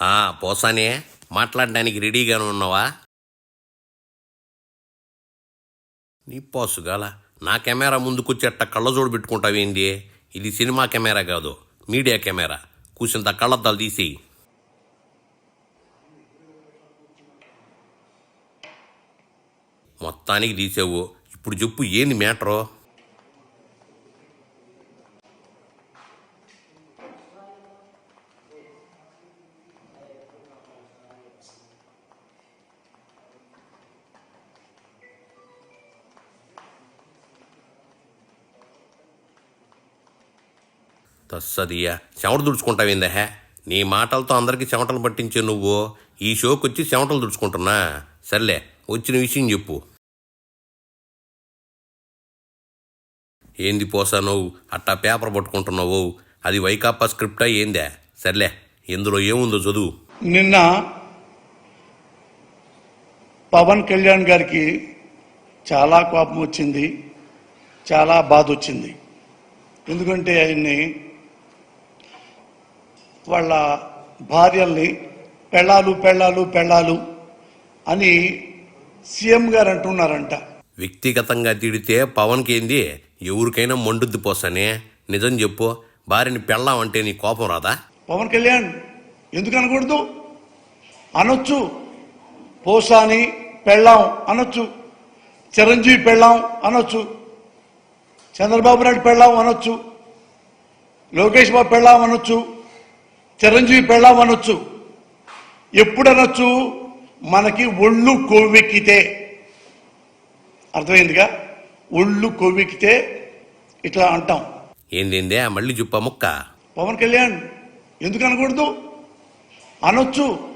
ఆ, పోసానే మాట్లాడడానికి రెడీగానే ఉన్నావా? నీ పోసుగాల నా కెమెరా ముందుకొచ్చేట కళ్ళజోడు పెట్టుకుంటావేంది? ఇది సినిమా కెమెరా కాదు మీడియా కెమెరా. కూసింత కళ్ళద్దాలు తీసి మొత్తానికి తీసావు. ఇప్పుడు చెప్పు ఏంది మ్యాటరో? తస్సదియా. చెమట దుడుచుకుంటావేందా హే? నీ మాటలతో అందరికీ చెమటలు పట్టించే నువ్వు ఈ షోకి వచ్చి చెమటలు దుడుచుకుంటున్నా? సర్లే వచ్చిన విషయం చెప్పు. ఏంది పోసానవు అట్టా పేపర్ పట్టుకుంటున్నావు? అది వైకాపా స్క్రిప్టా ఏందే? సర్లే ఇందులో ఏముందో చదువు. నిన్న పవన్ కళ్యాణ్ గారికి చాలా కోపం వచ్చింది చాలా బాధ వచ్చింది. ఎందుకంటే ఆయన్ని వాళ్ళ భార్యల్ని పెళ్ళాలు పెళ్ళాలు పెళ్ళాలు అని సీఎం గారు అంటున్నారంట వ్యక్తిగతంగా తిడితే పవన్కి ఏంది ఎవరికైనా మండుద్ది పోసానే. నిజం చెప్పు భార్యని పెళ్ళామంటే నీ కోపం రాదా? పవన్ కళ్యాణ్ ఎందుకు అనకూడదు? అనొచ్చు. పోసాని పెళ్ళాం అనొచ్చు. చిరంజీవి పెళ్ళాం అనొచ్చు. చంద్రబాబు నాయుడు పెళ్ళాం అనొచ్చు. లోకేష్ బాబు పెళ్ళాం అనొచ్చు. చిరంజీవి పెళ్ళాం అనొచ్చు. ఎప్పుడు అనొచ్చు మనకి ఒళ్ళు కొవ్వెక్కితే. అర్థమైందిగా? ఒళ్ళు కొవ్వెక్కితే ఇట్లా అంటాం. ఏందేందే మళ్ళీ చెప్పా ముక్క? పవన్ కళ్యాణ్ ఎందుకు అనకూడదు? అనొచ్చు.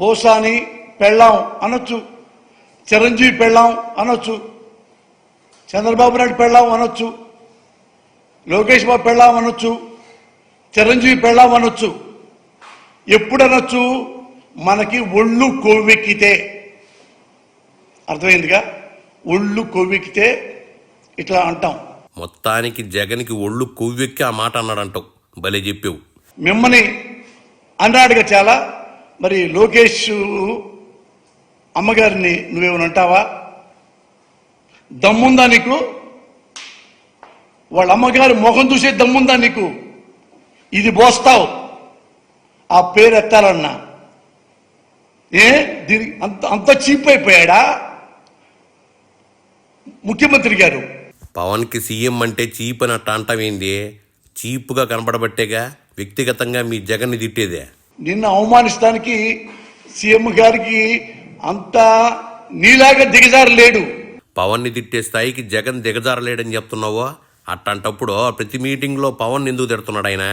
పోసాని పెళ్ళాం అనొచ్చు. చిరంజీవి పెళ్ళాం అనొచ్చు. చంద్రబాబు నాయుడు పెళ్ళాం అనొచ్చు. లోకేష్ బాబు పెళ్ళాం అనొచ్చు. చిరంజీవి పెళ్ళాం అనొచ్చు. ఎప్పుడు అనొచ్చు మనకి ఒళ్ళు కొవ్వెక్కితే. అర్థమైందిగా? ఒళ్ళు కొవ్వెక్కితే ఇట్లా అంటాం. మొత్తానికి జగన్కి ఒళ్ళు కొవ్వెక్కి ఆ మాట అన్నాడంటావు. భలే చెప్పావు. మిమ్మల్ని అన్నాడుగా చాలా. మరి లోకేష్ అమ్మగారిని నువ్వేమైనా అంటావా? దమ్ముందా నీకు? వాళ్ళ అమ్మగారి ముఖం చూసే దమ్ముందా నీకు? ఇది పోస్తావు ఆ పేరు ఎత్తాలన్నా. ఏ? దీని అంత అంత చీప్ అయిపోయాడా? ముఖ్యమంత్రి గారు. పవన్కి సీఎం అంటే చీప్ అని అట్ట అంటావేంది చీప్గా కనపడబట్టేగా వ్యక్తిగతంగా మీ జగన్ని తిట్టేదే. నిన్న అవమానిస్తానికి సీఎం గారికి అంత నీలాగా దిగజారు లేడు పవన్ని తిట్టే స్థాయికి జగన్ దిగజారలేడని చెప్తున్నావో? అట్టంటప్పుడు ప్రతి మీటింగ్లో పవన్ ఎందుకు తిడుతున్నాడు ఆయన?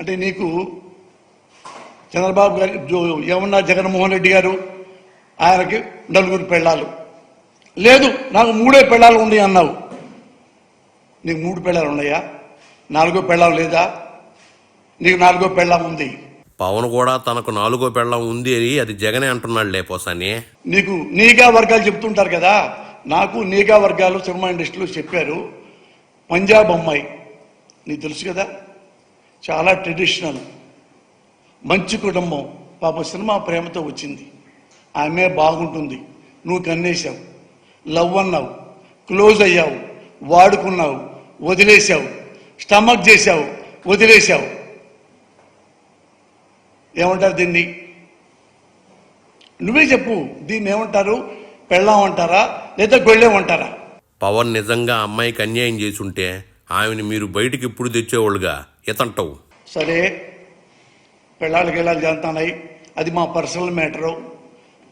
అంటే నీకు చంద్రబాబు గారి ఏమన్నా జగన్మోహన్ రెడ్డి గారు ఆయనకి నలుగురు పెళ్ళాలు. లేదు నాకు మూడే పెళ్ళాలు ఉన్నాయి అన్నావు. నీకు మూడు పెళ్ళాలు ఉన్నాయా? నాలుగో పెళ్ళాం లేదా? నీకు నాలుగో పెళ్ళాం ఉంది. పవన్ కూడా తనకు నాలుగో పెళ్ళం ఉంది అని అది జగనే అంటున్నాడు లేపోసాని నీకు నీగా వర్గాలు చెప్తుంటారు కదా? నాకు నీగా వర్గాలు సినిమా ఇండస్ట్రీలో చెప్పారు. పంజాబ్ అమ్మాయి. నీకు తెలుసు కదా? చాలా ట్రెడిషనల్ మంచి కుటుంబం. పాప సినిమా ప్రేమతో వచ్చింది. ఆమె బాగుంటుంది. నువ్వు కన్నేశావు. లవ్ అన్నావు. క్లోజ్ అయ్యావు. వాడుకున్నావు. వదిలేశావు. స్టమక్ చేశావు. వదిలేశావు. ఏమంటారు దీన్ని? నువ్వే చెప్పు. దీన్ని ఏమంటారు? పెళ్ళాం అంటారా లేదా గొళ్ళేమంటారా? పవన్ నిజంగా అమ్మాయికి అన్యాయం చేసుంటే ఆమెను మీరు బయటికి ఇప్పుడు తెచ్చేవాళ్ళుగా? ఎతంటావు. సరే పెళ్ళాళ్ళకి వెళ్ళాలి జరుగుతున్నాయి అది మా పర్సనల్ మ్యాటరు.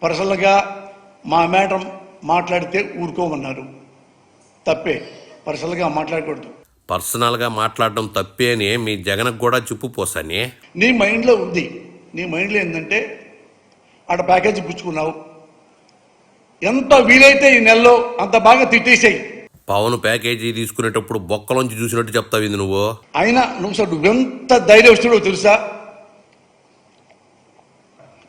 పర్సనల్గా మా మ్యాటర్ మాట్లాడితే ఊరుకోమన్నారు. తప్పే పర్సనల్గా మాట్లాడకూడదు. పర్సనల్గా మాట్లాడడం తప్పే అని మీ జగన్కి కూడా చెప్పు పోసాని? నీ మైండ్లో ఉంది. నీ మైండ్లో ఏంటంటే ఆడ ప్యాకేజీ పుచ్చుకున్నావు ఎంత వీలైతే ఈ నెలలో అంత బాగా తిట్టేసాయి. పవన్ ప్యాకేజీ తీసుకునేటప్పుడు బొక్కలోంచి చూసినట్టు చెప్తావింది నువ్వు? అయినా నువ్వు అసలు నువ్వెంత ధైర్యస్తుడో తెలుసా?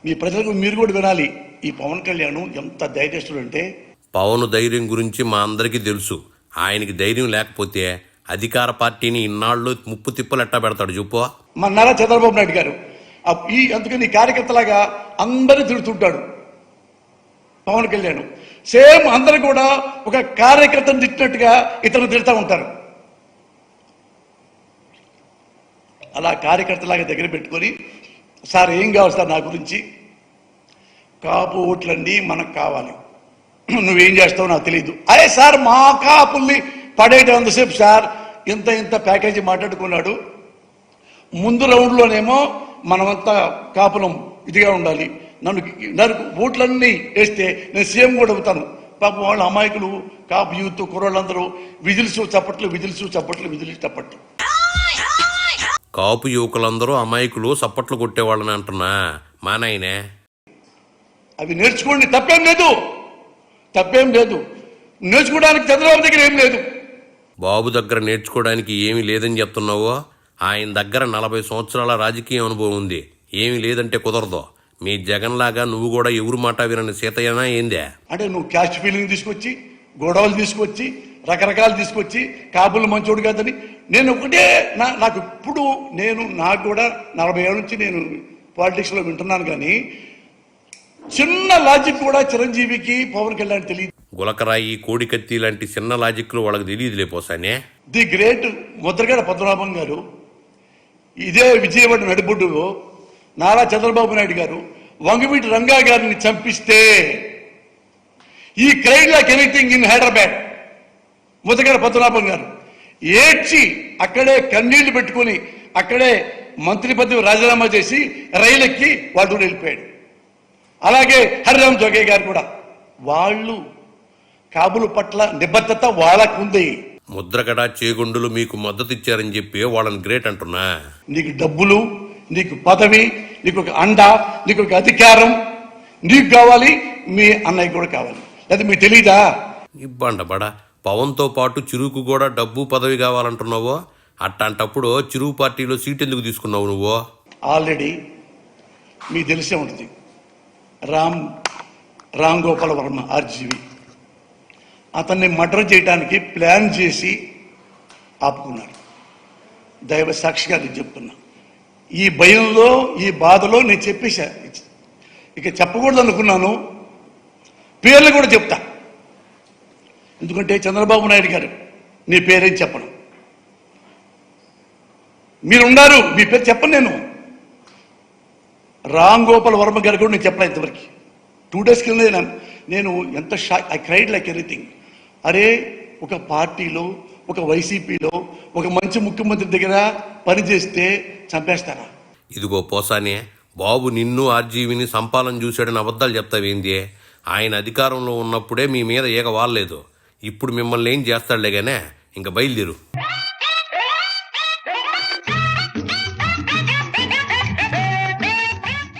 మీ ప్రజలకు మీరు కూడా వినాలి ఈ పవన్ కళ్యాణ్ ఎంత ధైర్యస్తుడు అంటే. పవన్ ధైర్యం గురించి మా అందరికీ తెలుసు. ఆయనకి ధైర్యం లేకపోతే అధికార పార్టీని ఇన్నాళ్ళు ముప్పు తిప్పలు ఎట్టా పెడతాడు చెప్పు మా నారా చంద్రబాబు నాయుడు గారు ఈ అందుకని కార్యకర్తలాగా అందరిని తిడుతుంటాడు. పవన్ కళ్యాణ్ సేమ్ అందరూ కూడా ఒక కార్యకర్తను తిట్టినట్టుగా ఇతరులు తిడతా ఉంటారు. అలా కార్యకర్తలాగా దగ్గర పెట్టుకొని సార్ ఏం కావాలి సార్ నా గురించి? కాపు ఓట్లండి మనకు కావాలి. నువ్వేం చేస్తావో నాకు తెలియదు అరే సార్ మా కాపుల్ని పడేటంతసేపు సార్? ఇంత ఇంత ప్యాకేజీ మాట్లాడుకున్నాడు. ముందు రౌండ్లోనేమో మనమంతా కాపులం ఇదిగా ఉండాలి. నన్ను నన్ను ఓట్లన్నీ వేస్తే నేను సీఎం కూడా అవుతాను. పాపం వాళ్ళ అమాయకులు కాపు యూత్ కుర్రోళ్ళందరూ విజిల్స్ చప్పట్లు విజిల్స్ చప్పట్లు విజిల్స్ చప్పట్లు. కాపు యువకులందరూ అమాయకులు సప్పట్లు కొట్టేవాళ్ళని అంటున్నా. మా నాయనే అవి నేర్చుకోండి. తప్పేం లేదు. తప్పేం లేదు. నేర్చుకోవడానికి చంద్రబాబు దగ్గర ఏం లేదు. బాబు దగ్గర నేర్చుకోవడానికి ఏమీ లేదని చెప్తున్నావో? ఆయన దగ్గర నలభై సంవత్సరాల రాజకీయ అనుభవం ఉంది. ఏమీ లేదంటే కుదరదు. మీ జగన్లాగా నువ్వు కూడా ఎవరు మాట వినని సీతయ్యనా ఏందే? అంటే నువ్వు క్యాస్ట్ ఫీలింగ్ తీసుకొచ్చి గొడవలు తీసుకొచ్చి రకరకాలు తీసుకొచ్చి కాపులు మంచోడు కాదని నేను ఒకటే నా నాకు ఇప్పుడు నేను నాకు కూడా నలభై ఏళ్ళ నుంచి నేను పాలిటిక్స్లో వింటున్నాను కానీ చిన్న లాజిక్ కూడా చిరంజీవికి పవన్ కళ్యాణ్ తెలియదు. గులకరాయి కోడికత్తి లాంటి చిన్న లాజిక్లు వాళ్ళకి తెలియదులే పోసానే. ది గ్రేట్ ముద్రగడ పద్మనాభం గారు ఇదే విజయవాడ నడిబొడ్డులో నారా చంద్రబాబు నాయుడు గారు వంగవీటి రంగా గారిని చంపిస్తే ఈ cried like anything in Hyderabad. Mudragada Padmanabham garu ఏడ్చి అక్కడే కన్నీళ్ళు పెట్టుకొని అక్కడే మంత్రి పదవి రాజీనామా చేసి రైలు ఎక్కి వాళ్ళు వెళ్ళిపోయాడు. అలాగే హరిరామ్ జోగే గారు కూడా. వాళ్ళు కాబులు పట్ల నిబద్ధత వాళ్ళకుంది. ముద్రగడ చేగుండులు మీకు మద్దతు ఇచ్చారని చెప్పి వాళ్ళని గ్రేట్ అంటున్నా. నీకు డబ్బులు నీకు పదవి నీకు ఒక అండ నీకు ఒక అధికారం. నీకు కావాలి మీ అన్నయ్య కూడా కావాలి. అది మీకు తెలీదా? ఇబ్బండబడ పవన్తో పాటు చిరుకు కూడా డబ్బు పదవి కావాలంటున్నావో? అట్లాంటప్పుడు చిరుకు పార్టీలో సీట్ ఎందుకు తీసుకున్నావు నువ్వు? ఆల్రెడీ మీకు తెలిసే ఉంటుంది. రామ్ రామ్ గోపాల్ వర్మ ఆర్జీవి. అతన్ని మర్డర్ చేయడానికి ప్లాన్ చేసి ఆపుకున్నాడు దైవ సాక్షిగా నేను చెప్తున్నా. ఈ భయంలో ఈ బాధలో నేను చెప్పేశా. ఇక చెప్పకూడదు అనుకున్నాను పేర్లు కూడా చెప్తా. ఎందుకంటే చంద్రబాబు నాయుడు గారు నీ పేరేం చెప్పను. మీరున్నారు మీ పేరు చెప్పను నేను. రామ్ గోపాల్ వర్మ గారు కూడా నేను చెప్పలేదు ఇంతవరకు. టూ డేస్ కింద నేను- ఎంత shock I cried like anything అరే ఒక పార్టీలో ఒక వైసీపీలో ఒక మంచి ముఖ్యమంత్రి దగ్గర పనిచేస్తే చంపేస్తారా? ఇదిగో పోసానే బాబు నిన్ను ఆర్జీవిని సంపాలన చూశాడని అబద్ధాలు చెప్తావేంది ఆయన అధికారంలో ఉన్నప్పుడే మీ మీద ఈగ వాడలేదు ఇప్పుడు మిమ్మల్ని ఏం చేస్తాడులే గానే ఇంక బయలుదేరు.